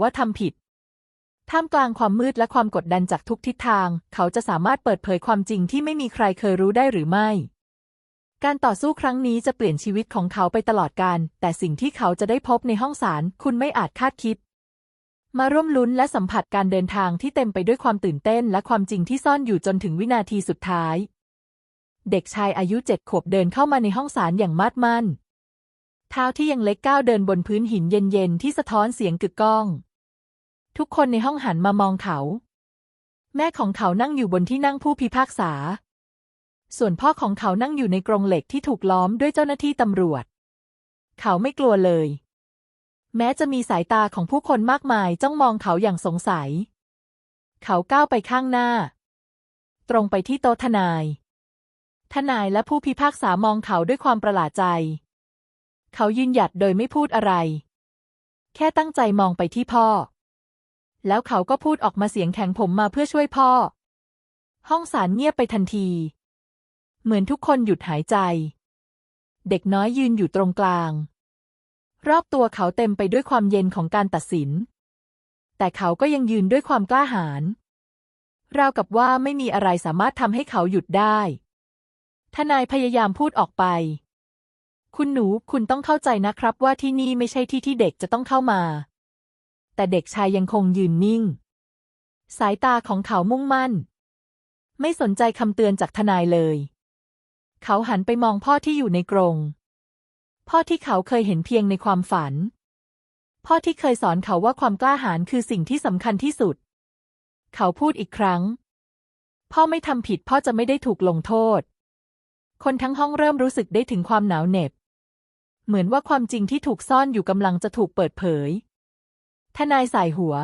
ว่าทำผิด ท่ามกลางความมืดและความกดดันจากทุกทิศทาง เขาจะสามารถเปิดเผยความจริงที่ไม่มีใครเคยรู้ได้หรือไม่ การต่อสู้ครั้งนี้จะเปลี่ยนชีวิตของเขาไปตลอดกาลแต่สิ่งที่เขาจะได้พบในห้องศาลคุณไม่อาจคาดคิด มาร่วมลุ้นและสัมผัสการเดินทางที่เต็มไปด้วยความตื่นเต้น และความจริงที่ซ่อนอยู่จนถึงวินาทีสุดท้าย เด็กชายอายุเจ็ดขวบเดินเข้ามาในห้องศาลอย่างมาดมั่น เท้าที่ยังเล็กก้าวเดินบนพื้นหินเย็นๆ ที่สะท้อนเสียงกึกก้อง ทุกคนในห้องหันมามองเขา แม่ของเขานั่งอยู่บนที่นั่งผู้พิพากษา ส่วนพ่อของเขานั่งอยู่ในกรงเหล็กที่ถูกล้อมด้วยเจ้าหน้าที่ตำรวจ เขาไม่กลัวเลย แม้จะมีสายตาของผู้คนมากมายจ้องมองเขาอย่างสงสัย เขาก้าวไปข้างหน้า ตรงไปที่โต๊ะทนาย ทนายและผู้พิพากษามองเขาด้วยความประหลาดใจ เขายืนหยัดโดยไม่พูดอะไร แค่ตั้งใจมองไปที่พ่อ แล้วเขาก็พูดออกมาเสียงแข็งผมมาเพื่อช่วยพ่อ ห้องศาลเงียบไปทันที เหมือนทุกคนหยุดหายใจ เด็กน้อยยืนอยู่ตรงกลาง รอบตัวเขาเต็มไปด้วยความเย็นของการตัดสิน แต่เขาก็ยังยืนด้วยความกล้าหาญราวกับว่าไม่มีอะไรสามารถทำให้เขาหยุดได้ ทนายพยายามพูดออกไป คุณหนูคุณต้องเข้าใจนะครับว่าที่นี่ไม่ใช่ที่ที่เด็กจะต้องเข้ามา แต่เด็กชายยังคงยืนนิ่ง สายตาของเขามุ่งมั่น ไม่สนใจคำเตือนจากทนายเลย เขาหันไปมองพ่อที่อยู่ในกรง พ่อที่เขาเคยเห็นเพียงในความฝัน พ่อที่เคยสอนเขาว่าความกล้าหาญคือสิ่งที่สำคัญที่สุด เขาพูดอีกครั้ง พ่อไม่ทำผิดพ่อจะไม่ได้ถูกลงโทษคนทั้งห้องเริ่มรู้สึกได้ถึงความหนาวเหน็บ เหมือนว่าความจริงที่ถูกซ่อนอยู่กำลังจะถูกเปิดเผย ทนายสายหัว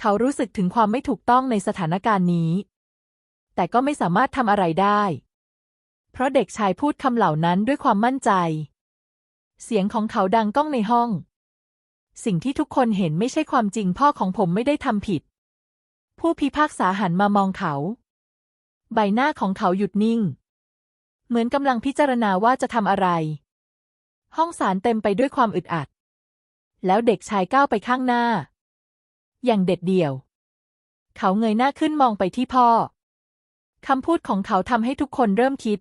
เขารู้สึกถึงความไม่ถูกต้องในสถานการณ์นี้ แต่ก็ไม่สามารถทำอะไรได้ เพราะเด็กชายพูดคำเหล่านั้นด้วยความมั่นใจ เสียงของเขาดังก้องในห้อง สิ่งที่ทุกคนเห็นไม่ใช่ความจริงพ่อของผมไม่ได้ทำผิด ผู้พิพากษาหันมามองเขา ใบหน้าของเขาหยุดนิ่ง เหมือนกำลังพิจารณาว่าจะทำอะไร ห้องศาลเต็มไปด้วยความอึดอัด แล้วเด็กชายก้าวไปข้างหน้า อย่างเด็ดเดี่ยว เขาเงยหน้าขึ้นมองไปที่พ่อ คำพูดของเขาทำให้ทุกคนเริ่มคิด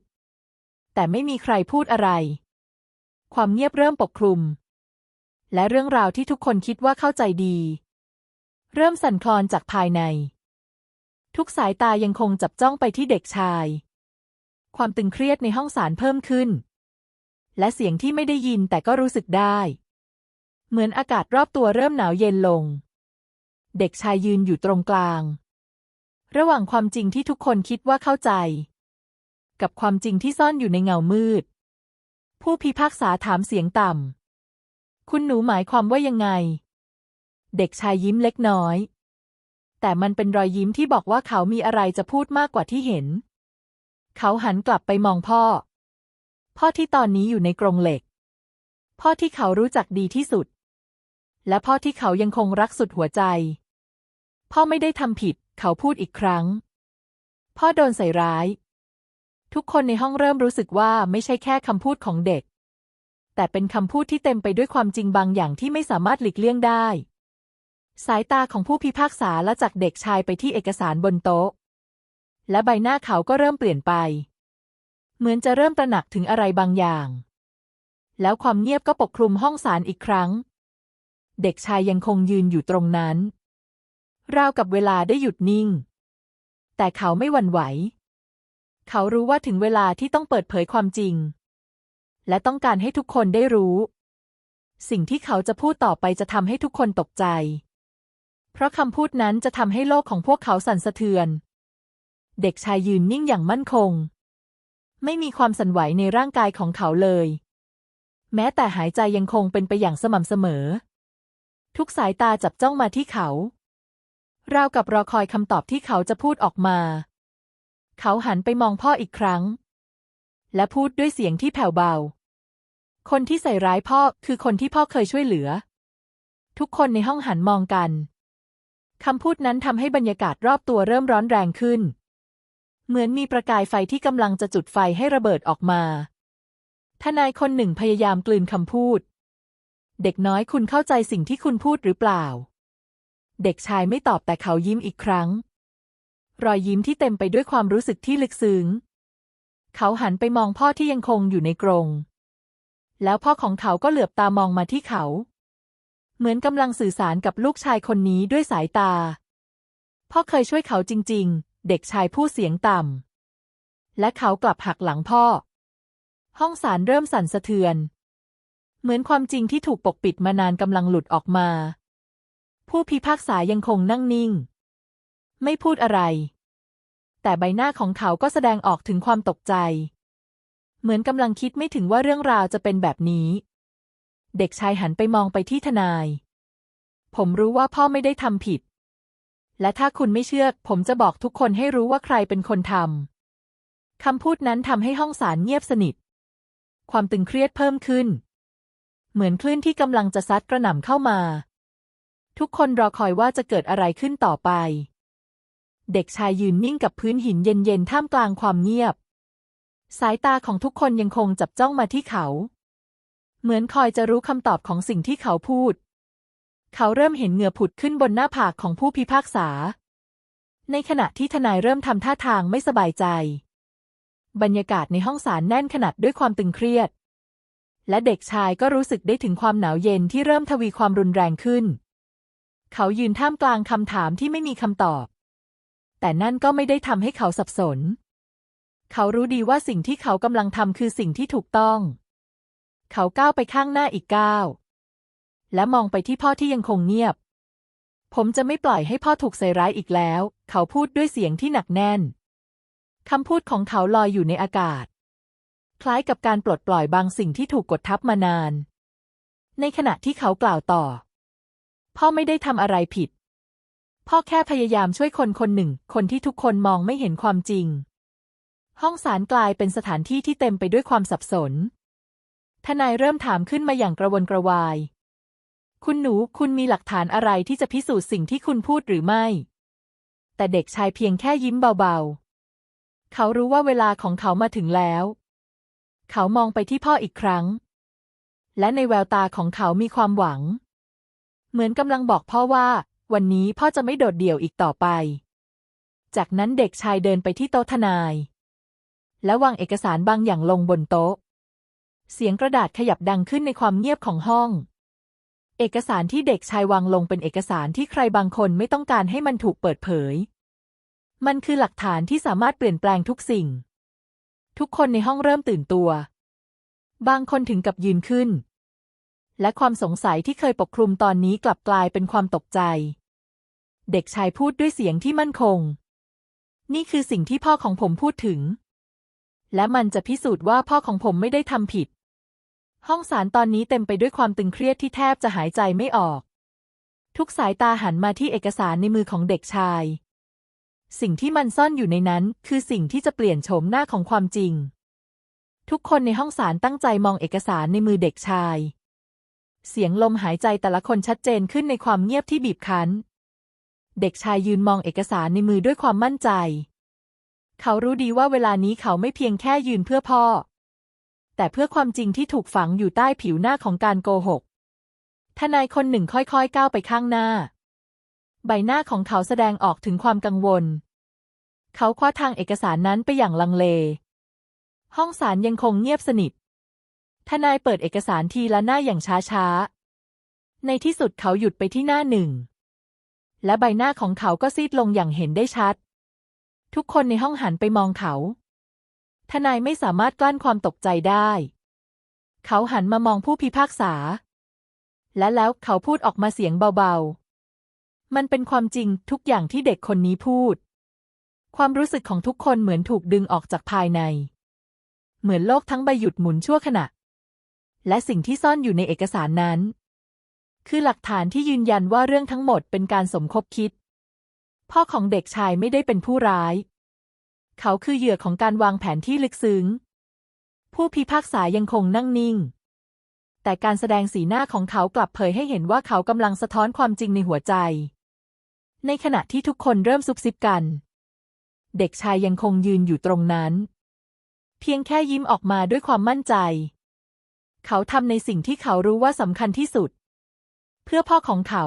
แต่ไม่มีใครพูดอะไร ความเงียบเริ่มปกคลุม และเรื่องราวที่ทุกคนคิดว่าเข้าใจดี เริ่มสั่นคลอนจากภายใน ทุกสายตายังคงจับจ้องไปที่เด็กชาย ความตึงเครียดในห้องศาลเพิ่มขึ้น และเสียงที่ไม่ได้ยินแต่ก็รู้สึกได้ เหมือนอากาศรอบตัวเริ่มหนาวเย็นลง เด็กชายยืนอยู่ตรงกลาง ระหว่างความจริงที่ทุกคนคิดว่าเข้าใจ กับความจริงที่ซ่อนอยู่ในเงามืด ผู้พิพากษาถามเสียงต่ำ คุณหนูหมายความว่ายังไง เด็กชายยิ้มเล็กน้อย แต่มันเป็นรอยยิ้มที่บอกว่าเขามีอะไรจะพูดมากกว่าที่เห็น เขาหันกลับไปมองพ่อ พ่อที่ตอนนี้อยู่ในกรงเหล็ก พ่อที่เขารู้จักดีที่สุด และพ่อที่เขายังคงรักสุดหัวใจ พ่อไม่ได้ทำผิด เขาพูดอีกครั้ง พ่อโดนใส่ร้าย ทุกคนในห้องเริ่มรู้สึกว่าไม่ใช่แค่คำพูดของเด็ก แต่เป็นคำพูดที่เต็มไปด้วยความจริงบางอย่างที่ไม่สามารถหลีกเลี่ยงได้ สายตาของผู้พิพากษาละจากเด็กชายไปที่เอกสารบนโต๊ะ และใบหน้าเขาก็เริ่มเปลี่ยนไป เหมือนจะเริ่มตระหนักถึงอะไรบางอย่าง แล้วความเงียบก็ปกคลุมห้องศาลอีกครั้ง เด็กชายยังคงยืนอยู่ตรงนั้น ราวกับเวลาได้หยุดนิ่ง แต่เขาไม่หวั่นไหว เขารู้ว่าถึงเวลาที่ต้องเปิดเผยความจริง และต้องการให้ทุกคนได้รู้ สิ่งที่เขาจะพูดต่อไปจะทำให้ทุกคนตกใจ เพราะคำพูดนั้นจะทำให้โลกของพวกเขาสั่นสะเทือน เด็กชายยืนนิ่งอย่างมั่นคง ไม่มีความสั่นไหวในร่างกายของเขาเลย แม้แต่หายใจยังคงเป็นไปอย่างสม่ำเสมอ ทุกสายตาจับจ้องมาที่เขา ราวกับรอคอยคำตอบที่เขาจะพูดออกมา เขาหันไปมองพ่ออีกครั้ง และพูดด้วยเสียงที่แผ่วเบา คนที่ใส่ร้ายพ่อคือคนที่พ่อเคยช่วยเหลือ ทุกคนในห้องหันมองกันคำพูดนั้นทำให้บรรยากาศรอบตัวเริ่มร้อนแรงขึ้น เหมือนมีประกายไฟที่กำลังจะจุดไฟให้ระเบิดออกมา ทนายคนหนึ่งพยายามกลืนคำพูด เด็กน้อยคุณเข้าใจสิ่งที่คุณพูดหรือเปล่า เด็กชายไม่ตอบแต่เขายิ้มอีกครั้ง รอยยิ้มที่เต็มไปด้วยความรู้สึกที่ลึกซึ้ง เขาหันไปมองพ่อที่ยังคงอยู่ในกรง แล้วพ่อของเขาก็เหลือบตามองมาที่เขา เหมือนกำลังสื่อสารกับลูกชายคนนี้ด้วยสายตา พ่อเคยช่วยเขาจริง ๆ เด็กชายพูดเสียงต่ำ และเขากลับหักหลังพ่อ ห้องศาลเริ่มสั่นสะเทือน เหมือนความจริงที่ถูกปกปิดมานานกำลังหลุดออกมา ผู้พิพากษายังคงนั่งนิ่ง ไม่พูดอะไร แต่ใบหน้าของเขาก็แสดงออกถึงความตกใจ เหมือนกำลังคิดไม่ถึงว่าเรื่องราวจะเป็นแบบนี้ เด็กชายหันไปมองไปที่ทนาย ผมรู้ว่าพ่อไม่ได้ทำผิด และถ้าคุณไม่เชื่อ ผมจะบอกทุกคนให้รู้ว่าใครเป็นคนทำ คำพูดนั้นทำให้ห้องศาลเงียบสนิท ความตึงเครียดเพิ่มขึ้น เหมือนคลื่นที่กำลังจะซัดกระหน่ำเข้ามา ทุกคนรอคอยว่าจะเกิดอะไรขึ้นต่อไป เด็กชายยืนนิ่งกับพื้นหินเย็นๆ ท่ามกลางความเงียบ สายตาของทุกคนยังคงจับจ้องมาที่เขา เหมือนคอยจะรู้คำตอบของสิ่งที่เขาพูด เขาเริ่มเห็นเหงื่อผุดขึ้นบนหน้าผากของผู้พิพากษา ในขณะที่ทนายเริ่มทำท่าทางไม่สบายใจ บรรยากาศในห้องศาลแน่นขนาดด้วยความตึงเครียด และเด็กชายก็รู้สึกได้ถึงความหนาวเย็นที่เริ่มทวีความรุนแรงขึ้น เขายืนท่ามกลางคำถามที่ไม่มีคำตอบ แต่นั่นก็ไม่ได้ทำให้เขาสับสน เขารู้ดีว่าสิ่งที่เขากำลังทำคือสิ่งที่ถูกต้อง เขาก้าวไปข้างหน้าอีกก้าว และมองไปที่พ่อที่ยังคงเงียบ ผมจะไม่ปล่อยให้พ่อถูกใส่ร้ายอีกแล้ว เขาพูดด้วยเสียงที่หนักแน่น คำพูดของเขาลอยอยู่ในอากาศ คล้ายกับการปลดปล่อยบางสิ่งที่ถูกกดทับมานาน ในขณะที่เขากล่าวต่อ พ่อไม่ได้ทำอะไรผิด พ่อแค่พยายามช่วยคนคนหนึ่ง คนที่ทุกคนมองไม่เห็นความจริง ห้องศาลกลายเป็นสถานที่ที่เต็มไปด้วยความสับสนทนายเริ่มถามขึ้นมาอย่างกระวนกระวาย คุณหนูคุณมีหลักฐานอะไรที่จะพิสูจน์สิ่งที่คุณพูดหรือไม่ แต่เด็กชายเพียงแค่ยิ้มเบาๆ เขารู้ว่าเวลาของเขามาถึงแล้ว เขามองไปที่พ่ออีกครั้ง และในแววตาของเขามีความหวัง เหมือนกำลังบอกพ่อว่า วันนี้พ่อจะไม่โดดเดี่ยวอีกต่อไป จากนั้นเด็กชายเดินไปที่โต๊ะทนาย และวางเอกสารบางอย่างลงบนโต๊ะ เสียงกระดาษขยับดังขึ้นในความเงียบของห้อง เอกสารที่เด็กชายวางลงเป็นเอกสารที่ใครบางคนไม่ต้องการให้มันถูกเปิดเผย มันคือหลักฐานที่สามารถเปลี่ยนแปลงทุกสิ่ง ทุกคนในห้องเริ่มตื่นตัว บางคนถึงกับยืนขึ้น และความสงสัยที่เคยปกคลุมตอนนี้กลับกลายเป็นความตกใจ เด็กชายพูดด้วยเสียงที่มั่นคง นี่คือสิ่งที่พ่อของผมพูดถึง และมันจะพิสูจน์ว่าพ่อของผมไม่ได้ทำผิด ห้องศาลตอนนี้เต็มไปด้วยความตึงเครียดที่แทบจะหายใจไม่ออก ทุกสายตาหันมาที่เอกสารในมือของเด็กชาย สิ่งที่มันซ่อนอยู่ในนั้นคือสิ่งที่จะเปลี่ยนโฉมหน้าของความจริง ทุกคนในห้องศาลตั้งใจมองเอกสารในมือเด็กชาย เสียงลมหายใจแต่ละคนชัดเจนขึ้นในความเงียบที่บีบคั้น เด็กชายยืนมองเอกสารในมือด้วยความมั่นใจ เขารู้ดีว่าเวลานี้เขาไม่เพียงแค่ยืนเพื่อพ่อ แต่เพื่อความจริงที่ถูกฝังอยู่ใต้ผิวหน้าของการโกหก ทนายคนหนึ่งค่อยๆก้าวไปข้างหน้า ใบหน้าของเขาแสดงออกถึงความกังวล เขาคว้าทางเอกสารนั้นไปอย่างลังเล ห้องศาลยังคงเงียบสนิท ทนายเปิดเอกสารทีละหน้าอย่างช้าๆ ในที่สุดเขาหยุดไปที่หน้าหนึ่ง และใบหน้าของเขาก็ซีดลงอย่างเห็นได้ชัด ทุกคนในห้องหันไปมองเขา ทนายไม่สามารถกลั้นความตกใจได้ เขาหันมามองผู้พิพากษา และแล้วเขาพูดออกมาเสียงเบาๆ มันเป็นความจริงทุกอย่างที่เด็กคนนี้พูด ความรู้สึกของทุกคนเหมือนถูกดึงออกจากภายใน เหมือนโลกทั้งใบหยุดหมุนชั่วขณะ และสิ่งที่ซ่อนอยู่ในเอกสารนั้น คือหลักฐานที่ยืนยันว่าเรื่องทั้งหมดเป็นการสมคบคิด พ่อของเด็กชายไม่ได้เป็นผู้ร้าย เขาคือเหยื่อของการวางแผนที่ลึกซึ้ง ผู้พิพากษายังคงนั่งนิ่ง แต่การแสดงสีหน้าของเขากลับเผยให้เห็นว่าเขากำลังสะท้อนความจริงในหัวใจ ในขณะที่ทุกคนเริ่มซุบซิบกัน เด็กชายยังคงยืนอยู่ตรงนั้น เพียงแค่ยิ้มออกมาด้วยความมั่นใจ เขาทำในสิ่งที่เขารู้ว่าสำคัญที่สุด เพื่อพ่อของเขา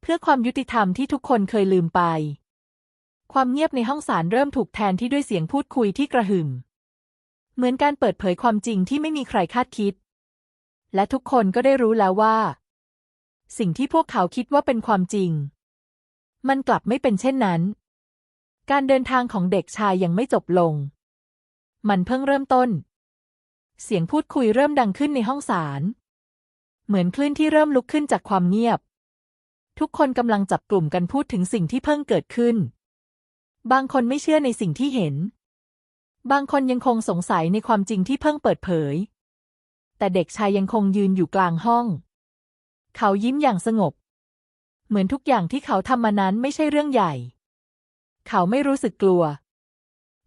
เพื่อความยุติธรรมที่ทุกคนเคยลืมไป ความเงียบในห้องศาลเริ่มถูกแทนที่ด้วยเสียงพูดคุยที่กระหึ่ม เหมือนการเปิดเผยความจริงที่ไม่มีใครคาดคิด และทุกคนก็ได้รู้แล้วว่า สิ่งที่พวกเขาคิดว่าเป็นความจริง มันกลับไม่เป็นเช่นนั้น การเดินทางของเด็กชายยังไม่จบลง มันเพิ่งเริ่มต้น เสียงพูดคุยเริ่มดังขึ้นในห้องศาล เหมือนคลื่นที่เริ่มลุกขึ้นจากความเงียบ ทุกคนกำลังจับกลุ่มกันพูดถึงสิ่งที่เพิ่งเกิดขึ้น บางคนไม่เชื่อในสิ่งที่เห็น บางคนยังคงสงสัยในความจริงที่เพิ่งเปิดเผย แต่เด็กชายยังคงยืนอยู่กลางห้อง เขายิ้มอย่างสงบ เหมือนทุกอย่างที่เขาทำมานั้นไม่ใช่เรื่องใหญ่ เขาไม่รู้สึกกลัว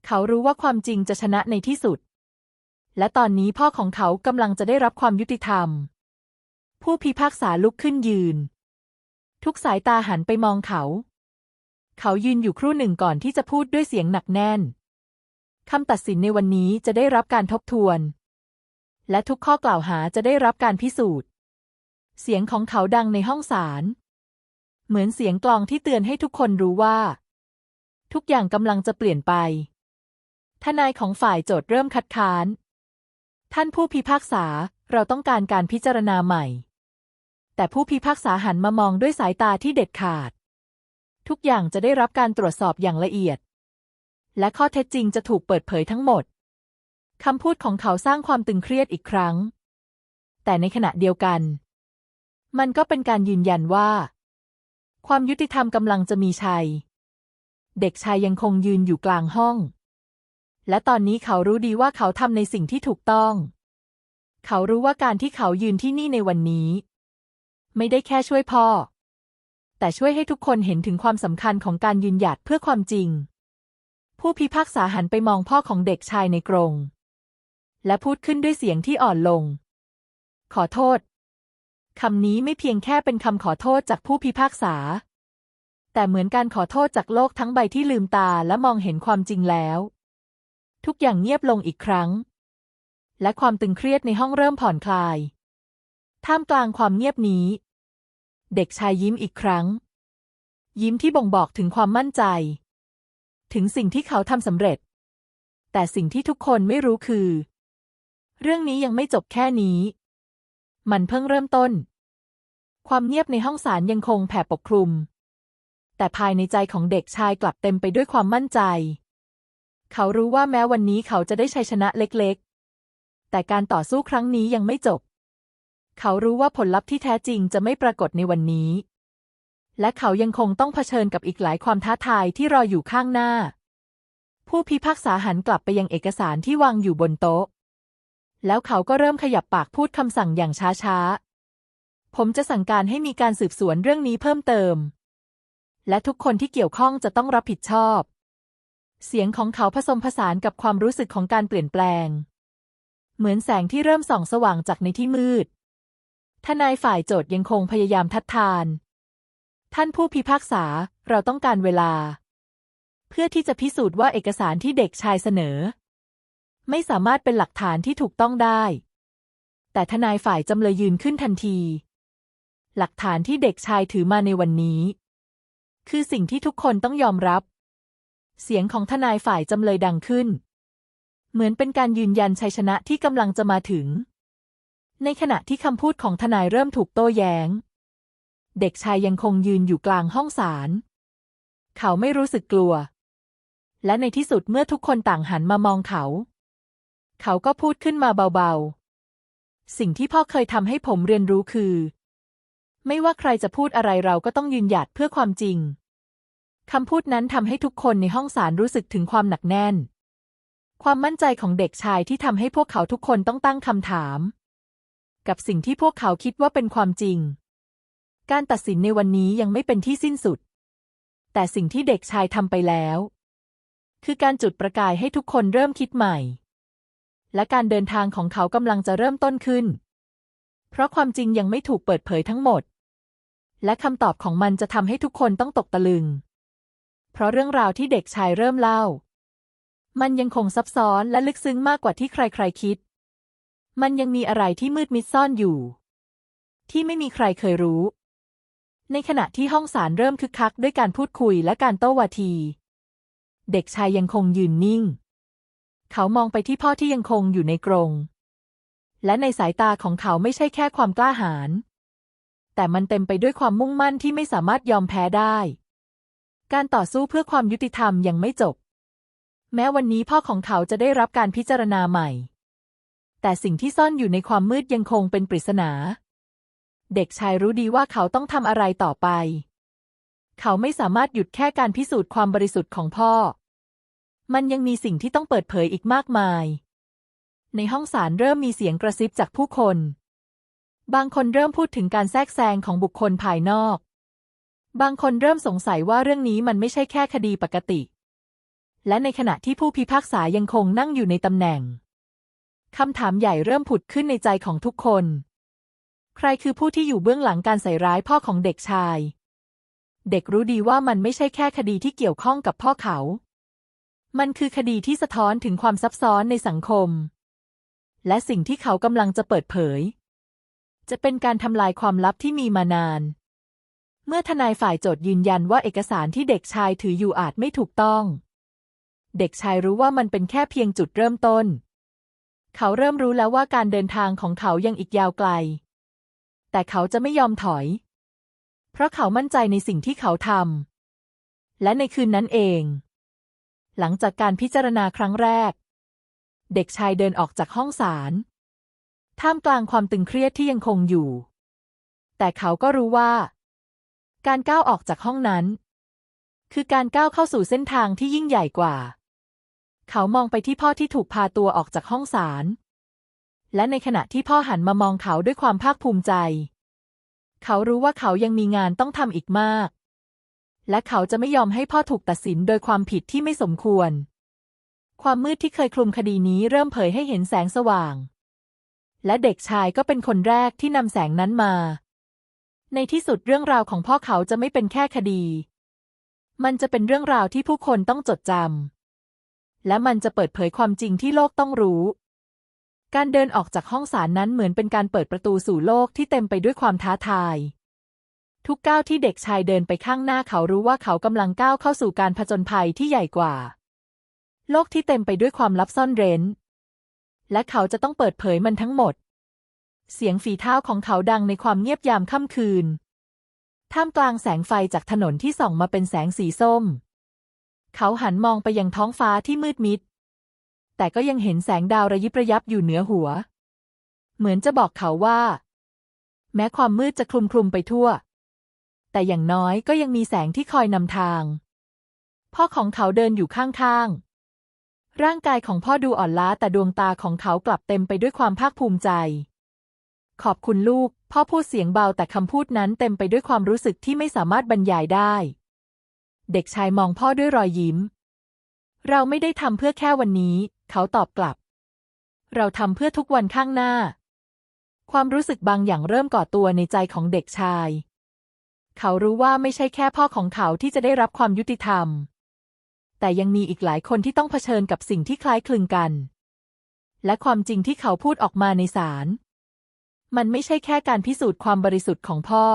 เขารู้ว่าความจริงจะชนะในที่สุด และตอนนี้พ่อของเขากำลังจะได้รับความยุติธรรม ผู้พิพากษาลุกขึ้นยืน ทุกสายตาหันไปมองเขา เขายืนอยู่ครู่หนึ่งก่อนที่จะพูดด้วยเสียงหนักแน่นคำตัดสินในวันนี้จะได้รับการทบทวน และทุกข้อกล่าวหาจะได้รับการพิสูจน์ เสียงของเขาดังในห้องศาล เหมือนเสียงกลองที่เตือนให้ทุกคนรู้ว่า ทุกอย่างกำลังจะเปลี่ยนไป ทนายของฝ่ายโจทย์เริ่มคัดค้าน ท่านผู้พิพากษาเราต้องการการพิจารณาใหม่ แต่ผู้พิพากษาหันมามองด้วยสายตาที่เด็ดขาด ทุกอย่างจะได้รับการตรวจสอบอย่างละเอียด และข้อเท็จจริงจะถูกเปิดเผยทั้งหมดคำพูดของเขาสร้างความตึงเครียดอีกครั้ง แต่ในขณะเดียวกัน มันก็เป็นการยืนยันว่า ความยุติธรรมกำลังจะมีชัย เด็กชายยังคงยืนอยู่กลางห้อง และตอนนี้เขารู้ดีว่าเขาทำในสิ่งที่ถูกต้อง เขารู้ว่าการที่เขายืนที่นี่ในวันนี้ ไม่ได้แค่ช่วยพ่อ แต่ช่วยให้ทุกคนเห็นถึงความสำคัญของการยืนหยัดเพื่อความจริง ผู้พิพากษาหันไปมองพ่อของเด็กชายในกรง และพูดขึ้นด้วยเสียงที่อ่อนลง ขอโทษคำนี้ไม่เพียงแค่เป็นคำขอโทษจากผู้พิพากษา แต่เหมือนการขอโทษจากโลกทั้งใบที่ลืมตาและมองเห็นความจริงแล้ว ทุกอย่างเงียบลงอีกครั้ง และความตึงเครียดในห้องเริ่มผ่อนคลาย ท่ามกลางความเงียบนี้ เด็กชายยิ้มอีกครั้ง ยิ้มที่บ่งบอกถึงความมั่นใจ ถึงสิ่งที่เขาทำสำเร็จ แต่สิ่งที่ทุกคนไม่รู้คือ เรื่องนี้ยังไม่จบแค่นี้ มันเพิ่งเริ่มต้น ความเงียบในห้องศาลยังคงแผ่ปกคลุม แต่ภายในใจของเด็กชายกลับเต็มไปด้วยความมั่นใจ เขารู้ว่าแม้วันนี้เขาจะได้ชัยชนะเล็กๆ แต่การต่อสู้ครั้งนี้ยังไม่จบ เขารู้ว่าผลลัพธ์ที่แท้จริงจะไม่ปรากฏในวันนี้ และเขายังคงต้องเผชิญกับอีกหลายความท้าทายที่รออยู่ข้างหน้า ผู้พิพากษาหันกลับไปยังเอกสารที่วางอยู่บนโต๊ะ แล้วเขาก็เริ่มขยับปากพูดคำสั่งอย่างช้าๆ ผมจะสั่งการให้มีการสืบสวนเรื่องนี้เพิ่มเติม และทุกคนที่เกี่ยวข้องจะต้องรับผิดชอบ เสียงของเขาผสมผสานกับความรู้สึกของการเปลี่ยนแปลง เหมือนแสงที่เริ่มส่องสว่างจากในที่มืด ทนายฝ่ายโจทย์ยังคงพยายามทัดทาน ท่านผู้พิพากษาเราต้องการเวลา เพื่อที่จะพิสูจน์ว่าเอกสารที่เด็กชายเสนอ ไม่สามารถเป็นหลักฐานที่ถูกต้องได้ แต่ทนายฝ่ายจำเลยยืนขึ้นทันที หลักฐานที่เด็กชายถือมาในวันนี้ คือสิ่งที่ทุกคนต้องยอมรับ เสียงของทนายฝ่ายจำเลยดังขึ้น เหมือนเป็นการยืนยันชัยชนะที่กำลังจะมาถึง ในขณะที่คำพูดของทนายเริ่มถูกโต้แย้ง เด็กชายยังคงยืนอยู่กลางห้องศาล เขาไม่รู้สึกกลัว และในที่สุดเมื่อทุกคนต่างหันมามองเขา เขาก็พูดขึ้นมาเบาๆ สิ่งที่พ่อเคยทำให้ผมเรียนรู้คือ ไม่ว่าใครจะพูดอะไรเราก็ต้องยืนหยัดเพื่อความจริงคำพูดนั้นทำให้ทุกคนในห้องศาลรู้สึกถึงความหนักแน่น ความมั่นใจของเด็กชายที่ทำให้พวกเขาทุกคนต้องตั้งคำถาม กับสิ่งที่พวกเขาคิดว่าเป็นความจริง การตัดสินในวันนี้ยังไม่เป็นที่สิ้นสุด แต่สิ่งที่เด็กชายทำไปแล้ว คือการจุดประกายให้ทุกคนเริ่มคิดใหม่ และการเดินทางของเขากำลังจะเริ่มต้นขึ้น เพราะความจริงยังไม่ถูกเปิดเผยทั้งหมด และคำตอบของมันจะทำให้ทุกคนต้องตกตะลึง เพราะเรื่องราวที่เด็กชายเริ่มเล่า มันยังคงซับซ้อนและลึกซึ้งมากกว่าที่ใครๆคิด มันยังมีอะไรที่มืดมิดซ่อนอยู่ ที่ไม่มีใครเคยรู้ ในขณะที่ห้องสารเริ่มคึกคักด้วยการพูดคุยและการโต้วาที เด็กชายยังคงยืนนิ่ง เขามองไปที่พ่อที่ยังคงอยู่ในกรงและในสายตาของเขาไม่ใช่แค่ความกล้าหาญ แต่มันเต็มไปด้วยความมุ่งมั่นที่ไม่สามารถยอมแพ้ได้ การต่อสู้เพื่อความยุติธรรมยังไม่จบ แม้วันนี้พ่อของเขาจะได้รับการพิจารณาใหม่ แต่สิ่งที่ซ่อนอยู่ในความมืดยังคงเป็นปริศนา เด็กชายรู้ดีว่าเขาต้องทำอะไรต่อไป เขาไม่สามารถหยุดแค่การพิสูจน์ความบริสุทธิ์ของพ่อ มันยังมีสิ่งที่ต้องเปิดเผยอีกมากมาย ในห้องศาลเริ่มมีเสียงกระซิบจากผู้คน บางคนเริ่มพูดถึงการแทรกแซงของบุคคลภายนอก บางคนเริ่มสงสัยว่าเรื่องนี้มันไม่ใช่แค่คดีปกติ และในขณะที่ผู้พิพากษายังคงนั่งอยู่ในตำแหน่ง คำถามใหญ่เริ่มผุดขึ้นในใจของทุกคน ใครคือผู้ที่อยู่เบื้องหลังการใส่ร้ายพ่อของเด็กชาย เด็กรู้ดีว่ามันไม่ใช่แค่คดีที่เกี่ยวข้องกับพ่อเขา มันคือคดีที่สะท้อนถึงความซับซ้อนในสังคม และสิ่งที่เขากำลังจะเปิดเผย จะเป็นการทำลายความลับที่มีมานาน เมื่อทนายฝ่ายโจทย์ยืนยันว่าเอกสารที่เด็กชายถืออยู่อาจไม่ถูกต้อง เด็กชายรู้ว่ามันเป็นแค่เพียงจุดเริ่มต้น เขาเริ่มรู้แล้วว่าการเดินทางของเขายังอีกยาวไกล แต่เขาจะไม่ยอมถอย เพราะเขามั่นใจในสิ่งที่เขาทำ และในคืนนั้นเอง หลังจากการพิจารณาครั้งแรก เด็กชายเดินออกจากห้องศาล ท่ามกลางความตึงเครียดที่ยังคงอยู่ แต่เขาก็รู้ว่า การก้าวออกจากห้องนั้น คือการก้าวเข้าสู่เส้นทางที่ยิ่งใหญ่กว่า เขามองไปที่พ่อที่ถูกพาตัวออกจากห้องศาล และในขณะที่พ่อหันมามองเขาด้วยความภาคภูมิใจ เขารู้ว่าเขายังมีงานต้องทำอีกมาก และเขาจะไม่ยอมให้พ่อถูกตัดสินโดยความผิดที่ไม่สมควร ความมืดที่เคยคลุมคดีนี้เริ่มเผยให้เห็นแสงสว่าง และเด็กชายก็เป็นคนแรกที่นำแสงนั้นมา ในที่สุดเรื่องราวของพ่อเขาจะไม่เป็นแค่คดี มันจะเป็นเรื่องราวที่ผู้คนต้องจดจำ และมันจะเปิดเผยความจริงที่โลกต้องรู้ การเดินออกจากห้องศาลนั้นเหมือนเป็นการเปิดประตูสู่โลกที่เต็มไปด้วยความท้าทาย ทุกก้าวที่เด็กชายเดินไปข้างหน้าเขารู้ว่าเขากำลังก้าวเข้าสู่การผจญภัยที่ใหญ่กว่า โลกที่เต็มไปด้วยความลับซ่อนเร้น และเขาจะต้องเปิดเผยมันทั้งหมด เสียงฝีเท้าของเขาดังในความเงียบยามค่ำคืน ท่ามกลางแสงไฟจากถนนที่ส่องมาเป็นแสงสีส้ม เขาหันมองไปยังท้องฟ้าที่มืดมิด แต่ก็ยังเห็นแสงดาวระยิบระยับอยู่เหนือหัว เหมือนจะบอกเขาว่า แม้ความมืดจะคลุมคลุมไปทั่ว แต่อย่างน้อยก็ยังมีแสงที่คอยนำทาง พ่อของเขาเดินอยู่ข้างๆ ร่างกายของพ่อดูอ่อนล้าแต่ดวงตาของเขากลับเต็มไปด้วยความภาคภูมิใจ ขอบคุณลูก พ่อพูดเสียงเบาแต่คำพูดนั้นเต็มไปด้วยความรู้สึกที่ไม่สามารถบรรยายได้ เด็กชายมองพ่อด้วยรอยยิ้ม เราไม่ได้ทำเพื่อแค่วันนี้ เขาตอบกลับ เราทำเพื่อทุกวันข้างหน้า ความรู้สึกบางอย่างเริ่มก่อตัวในใจของเด็กชาย เขารู้ว่าไม่ใช่แค่พ่อของเขาที่จะได้รับความยุติธรรม แต่ยังมีอีกหลายคนที่ต้องเผชิญกับสิ่งที่คล้ายคลึงกัน และความจริงที่เขาพูดออกมาในศาลมันไม่ใช่แค่การพิสูจน์ความบริสุทธิ์ของพ่อ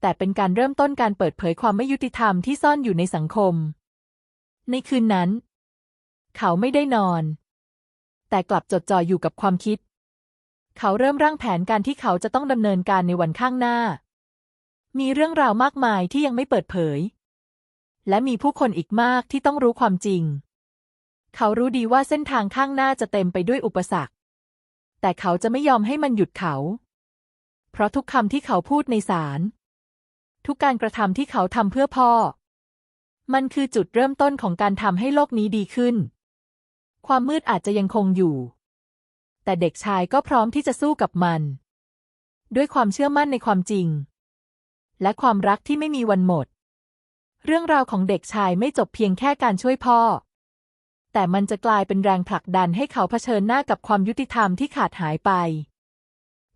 แต่เป็นการเริ่มต้นการเปิดเผยความไม่ยุติธรรมที่ซ่อนอยู่ในสังคม ในคืนนั้น เขาไม่ได้นอน แต่กลับจดจ่ออยู่กับความคิด เขาเริ่มร่างแผนการที่เขาจะต้องดำเนินการในวันข้างหน้า มีเรื่องราวมากมายที่ยังไม่เปิดเผย และมีผู้คนอีกมากที่ต้องรู้ความจริง เขารู้ดีว่าเส้นทางข้างหน้าจะเต็มไปด้วยอุปสรรค แต่เขาจะไม่ยอมให้มันหยุดเขา เพราะทุกคำที่เขาพูดในศาล ทุกการกระทำที่เขาทำเพื่อพ่อ มันคือจุดเริ่มต้นของการทำให้โลกนี้ดีขึ้น ความมืดอาจจะยังคงอยู่ แต่เด็กชายก็พร้อมที่จะสู้กับมัน ด้วยความเชื่อมั่นในความจริง และความรักที่ไม่มีวันหมด เรื่องราวของเด็กชายไม่จบเพียงแค่การช่วยพ่อ แต่มันจะกลายเป็นแรงผลักดันให้เขาเผชิญหน้ากับความยุติธรรมที่ขาดหายไป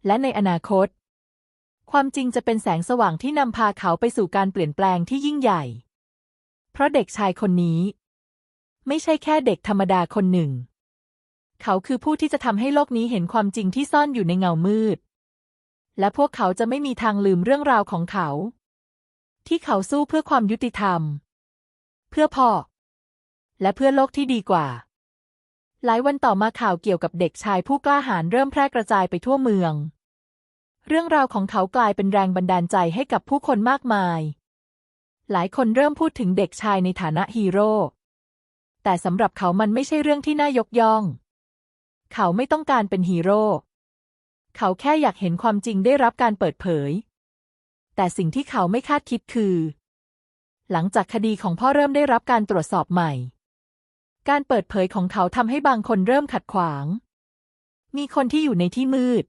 และในอนาคต ความจริงจะเป็นแสงสว่างที่นำพาเขาไปสู่การเปลี่ยนแปลงที่ยิ่งใหญ่ เพราะเด็กชายคนนี้ ไม่ใช่แค่เด็กธรรมดาคนหนึ่ง เขาคือผู้ที่จะทำให้โลกนี้เห็นความจริงที่ซ่อนอยู่ในเงามืด และพวกเขาจะไม่มีทางลืมเรื่องราวของเขา ที่เขาสู้เพื่อความยุติธรรม เพื่อพ่อ และเพื่อโลกที่ดีกว่า หลายวันต่อมาข่าวเกี่ยวกับเด็กชายผู้กล้าหาญเริ่มแพร่กระจายไปทั่วเมือง เรื่องราวของเขากลายเป็นแรงบันดาลใจให้กับผู้คนมากมาย หลายคนเริ่มพูดถึงเด็กชายในฐานะฮีโร่ แต่สำหรับเขามันไม่ใช่เรื่องที่น่ายกย่อง เขาไม่ต้องการเป็นฮีโร่ เขาแค่อยากเห็นความจริงได้รับการเปิดเผย แต่สิ่งที่เขาไม่คาดคิดคือ หลังจากคดีของพ่อเริ่มได้รับการตรวจสอบใหม่ การเปิดเผยของเขาทำให้บางคนเริ่มขัดขวาง มีคนที่อยู่ในที่มืด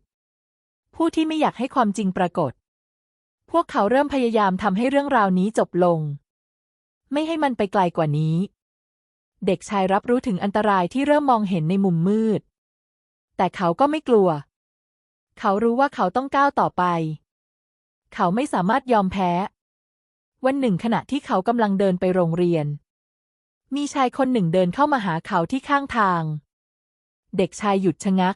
ผู้ที่ไม่อยากให้ความจริงปรากฏ พวกเขาเริ่มพยายามทำให้เรื่องราวนี้จบลง ไม่ให้มันไปไกลกว่านี้ เด็กชายรับรู้ถึงอันตรายที่เริ่มมองเห็นในมุมมืด แต่เขาก็ไม่กลัว เขารู้ว่าเขาต้องก้าวต่อไป เขาไม่สามารถยอมแพ้ วันหนึ่งขณะที่เขากำลังเดินไปโรงเรียน มีชายคนหนึ่งเดินเข้ามาหาเขาที่ข้างทาง เด็กชายหยุดชะงัก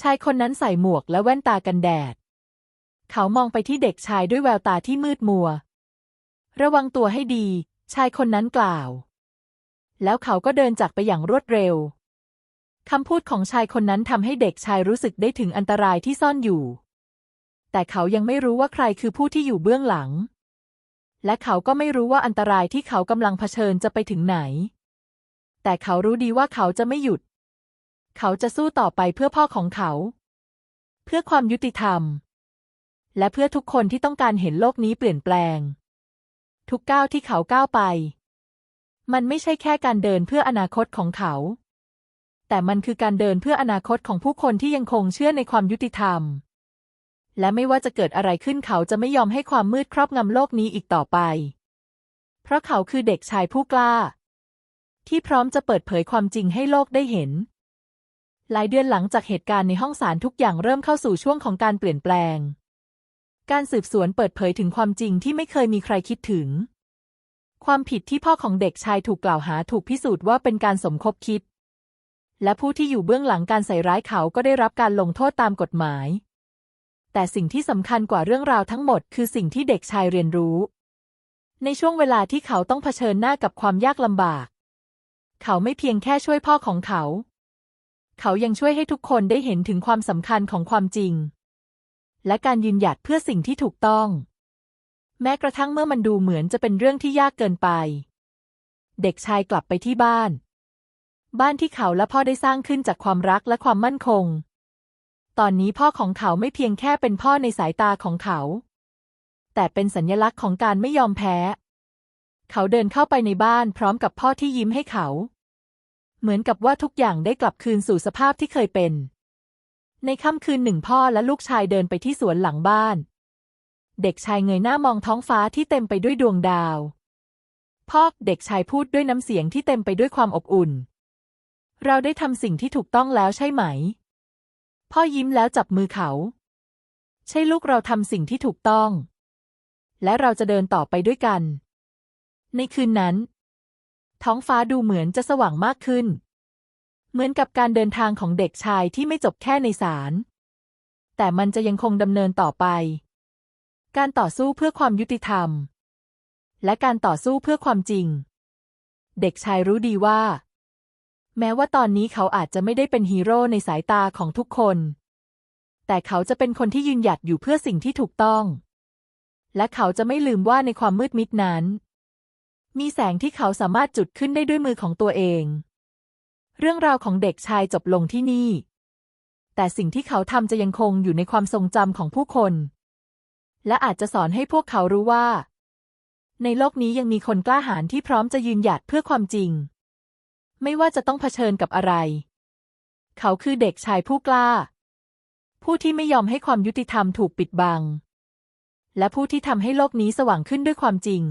ชายคนนั้นใส่หมวกและแว่นตากันแดด เขามองไปที่เด็กชายด้วยแววตาที่มืดมัว ระวังตัวให้ดี ชายคนนั้นกล่าว แล้วเขาก็เดินจากไปอย่างรวดเร็วคำพูดของชายคนนั้นทำให้เด็กชายรู้สึกได้ถึงอันตรายที่ซ่อนอยู่ แต่เขายังไม่รู้ว่าใครคือผู้ที่อยู่เบื้องหลัง และเขาก็ไม่รู้ว่าอันตรายที่เขากำลังเผชิญจะไปถึงไหน แต่เขารู้ดีว่าเขาจะไม่หยุด เขาจะสู้ต่อไปเพื่อพ่อของเขา เพื่อความยุติธรรม และเพื่อทุกคนที่ต้องการเห็นโลกนี้เปลี่ยนแปลง ทุกก้าวที่เขาก้าวไป มันไม่ใช่แค่การเดินเพื่ออนาคตของเขา แต่มันคือการเดินเพื่ออนาคตของผู้คนที่ยังคงเชื่อในความยุติธรรม และไม่ว่าจะเกิดอะไรขึ้นเขาจะไม่ยอมให้ความมืดครอบงำโลกนี้อีกต่อไป เพราะเขาคือเด็กชายผู้กล้าที่พร้อมจะเปิดเผยความจริงให้โลกได้เห็น หลายเดือนหลังจากเหตุการณ์ในห้องศาลทุกอย่างเริ่มเข้าสู่ช่วงของการเปลี่ยนแปลง การสืบสวนเปิดเผยถึงความจริงที่ไม่เคยมีใครคิดถึง ความผิดที่พ่อของเด็กชายถูกกล่าวหาถูกพิสูจน์ว่าเป็นการสมคบคิด และผู้ที่อยู่เบื้องหลังการใส่ร้ายเขาก็ได้รับการลงโทษตามกฎหมาย แต่สิ่งที่สำคัญกว่าเรื่องราวทั้งหมด คือสิ่งที่เด็กชายเรียนรู้ ในช่วงเวลาที่เขาต้องเผชิญหน้ากับความยากลำบาก เขาไม่เพียงแค่ช่วยพ่อของเขา เขายังช่วยให้ทุกคนได้เห็นถึงความสำคัญของความจริง และการยืนหยัดเพื่อสิ่งที่ถูกต้อง แม้กระทั่งเมื่อมันดูเหมือนจะเป็นเรื่องที่ยากเกินไป เด็กชายกลับไปที่บ้าน บ้านที่เขาและพ่อได้สร้างขึ้นจากความรักและความมั่นคง ตอนนี้พ่อของเขาไม่เพียงแค่เป็นพ่อในสายตาของเขา แต่เป็นสัญลักษณ์ของการไม่ยอมแพ้ เขาเดินเข้าไปในบ้านพร้อมกับพ่อที่ยิ้มให้เขา เหมือนกับว่าทุกอย่างได้กลับคืนสู่สภาพที่เคยเป็น ในค่ำคืนหนึ่งพ่อและลูกชายเดินไปที่สวนหลังบ้าน เด็กชายเงยหน้ามองท้องฟ้าที่เต็มไปด้วยดวงดาว พ่อเด็กชายพูดด้วยน้ำเสียงที่เต็มไปด้วยความอบอุ่น เราได้ทำสิ่งที่ถูกต้องแล้วใช่ไหม พ่อยิ้มแล้วจับมือเขา ใช่ลูกเราทำสิ่งที่ถูกต้อง และเราจะเดินต่อไปด้วยกัน ในคืนนั้น ท้องฟ้าดูเหมือนจะสว่างมากขึ้น เหมือนกับการเดินทางของเด็กชายที่ไม่จบแค่ในศาลแต่มันจะยังคงดำเนินต่อไป การต่อสู้เพื่อความยุติธรรม และการต่อสู้เพื่อความจริง เด็กชายรู้ดีว่า แม้ว่าตอนนี้เขาอาจจะไม่ได้เป็นฮีโร่ในสายตาของทุกคน แต่เขาจะเป็นคนที่ยืนหยัดอยู่เพื่อสิ่งที่ถูกต้อง และเขาจะไม่ลืมว่าในความมืดมิดนั้น มีแสงที่เขาสามารถจุดขึ้นได้ด้วยมือของตัวเอง เรื่องราวของเด็กชายจบลงที่นี่ แต่สิ่งที่เขาทำจะยังคงอยู่ในความทรงจำของผู้คน และอาจจะสอนให้พวกเขารู้ว่า ในโลกนี้ยังมีคนกล้าหาญที่พร้อมจะยืนหยัดเพื่อความจริง ไม่ว่าจะต้องเผชิญกับอะไร เขาคือเด็กชายผู้กล้า ผู้ที่ไม่ยอมให้ความยุติธรรมถูกปิดบัง และผู้ที่ทำให้โลกนี้สว่างขึ้นด้วยความจริง